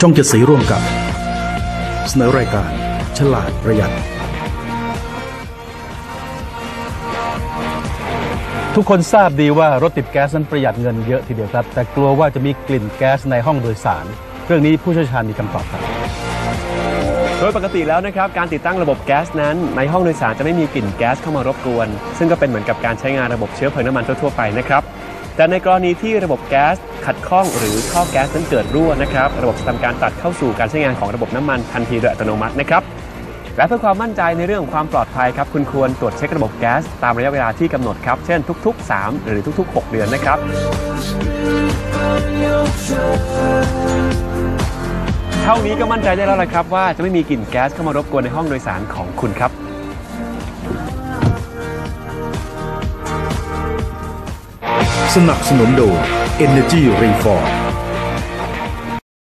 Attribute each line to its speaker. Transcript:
Speaker 1: ช่องเจ็ดสีร่วมกับ เสนอรายการ ฉลาดประหยัด
Speaker 2: ทุกคนทราบดีว่ารถติดแก๊สนั้นประหยัดเงินเยอะทีเดียวครับ แต่กลัวว่าจะมีกลิ่นแก๊สในห้องโดยสาร เรื่องนี้ผู้เชี่ยวชาญมีคำตอบครับ
Speaker 3: โดยปกติแล้วนะครับการติดตั้งระบบแก๊สนั้น ในห้องโดยสารจะไม่มีกลิ่นแก๊สเข้ามารบกวน ซึ่งก็เป็นเหมือนกับการใช้งานระบบเชื้อเพลิงน้ำมันทั่วๆไปนะครับ แต่ในกรณีที่ระบบแก๊สขัดข้องหรือท่อแก๊สนั้นเกิดรั่วนะครับ ระบบจะทำการตัดเข้าสู่การใช้งานของระบบน้ำมันทันทีโดยอัตโนมัตินะครับและเพื่อความมั่นใจในเรื่องของความปลอดภัยครับ คุณควรตรวจเช็คระบบแก๊สตามระยะเวลาที่กำหนดครับ เช่นทุก ๆ 3 หรือทุก ๆ 6 เดือนนะครับ เท่านี้ก็มั่นใจได้แล้วละครับ ว่าจะไม่มีกลิ่นแก๊สเข้ามารบกวนในห้องโดยสารของคุณครับ
Speaker 1: สนับสนุนโดย Energy Reform